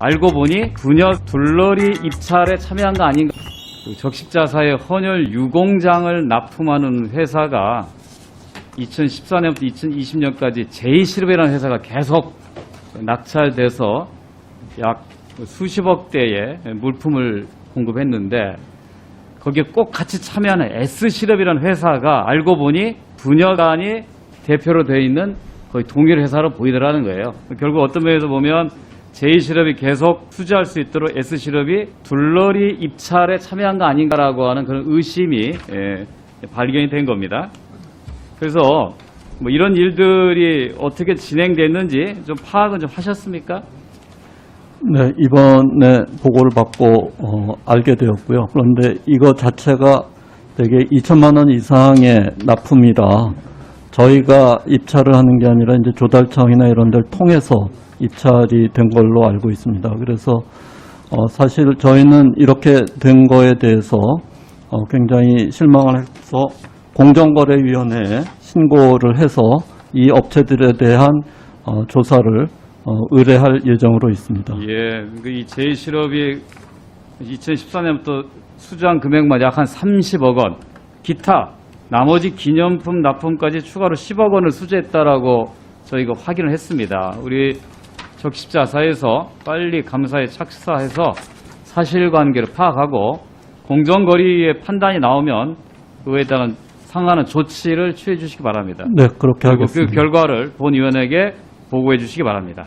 알고 보니 분녀 둘러리 입찰에 참여한 거 아닌가. 그 적십자사의 헌혈 유공장을 납품하는 회사가 2014년부터 2020년까지 제이시럽이라는 회사가 계속 낙찰돼서 약 수십억 대의 물품을 공급했는데 거기에 꼭 같이 참여하는 S시럽이라는 회사가 알고 보니 분여단이 대표로 되어 있는 거의 동일 회사로 보이더라는 거예요. 결국 어떤 면에서 보면 제2시럽이 계속 투자할 수 있도록 S시럽이 둘러리 입찰에 참여한 거 아닌가라고 하는 그런 의심이 예, 발견이 된 겁니다. 그래서 뭐 이런 일들이 어떻게 진행됐는지 좀 파악은 좀 하셨습니까? 네, 이번에 보고를 받고 어, 알게 되었고요. 그런데 이거 자체가 되게 2천만 원 이상의 납품이라 저희가 입찰을 하는 게 아니라 이제 조달청이나 이런 데를 통해서 입찰이 된 걸로 알고 있습니다. 그래서 어, 사실 저희는 이렇게 된 거에 대해서 어, 굉장히 실망을 해서 공정거래위원회에 신고를 해서 이 업체들에 대한 어, 조사를 어, 의뢰할 예정으로 있습니다. 예, 그이 제이실업이 2014년부터 수주한 금액만 약 한 30억 원, 기타 나머지 기념품 납품까지 추가로 10억 원을 수주했다라고 저희가 확인을 했습니다. 우리 적십자사에서 빨리 감사에 착수해서 사실관계를 파악하고 공정거리의 판단이 나오면 그에 따른 상하는 조치를 취해 주시기 바랍니다. 네, 그렇게 그 하겠습니다. 결과를 본위원에게 보고해 주시기 바랍니다.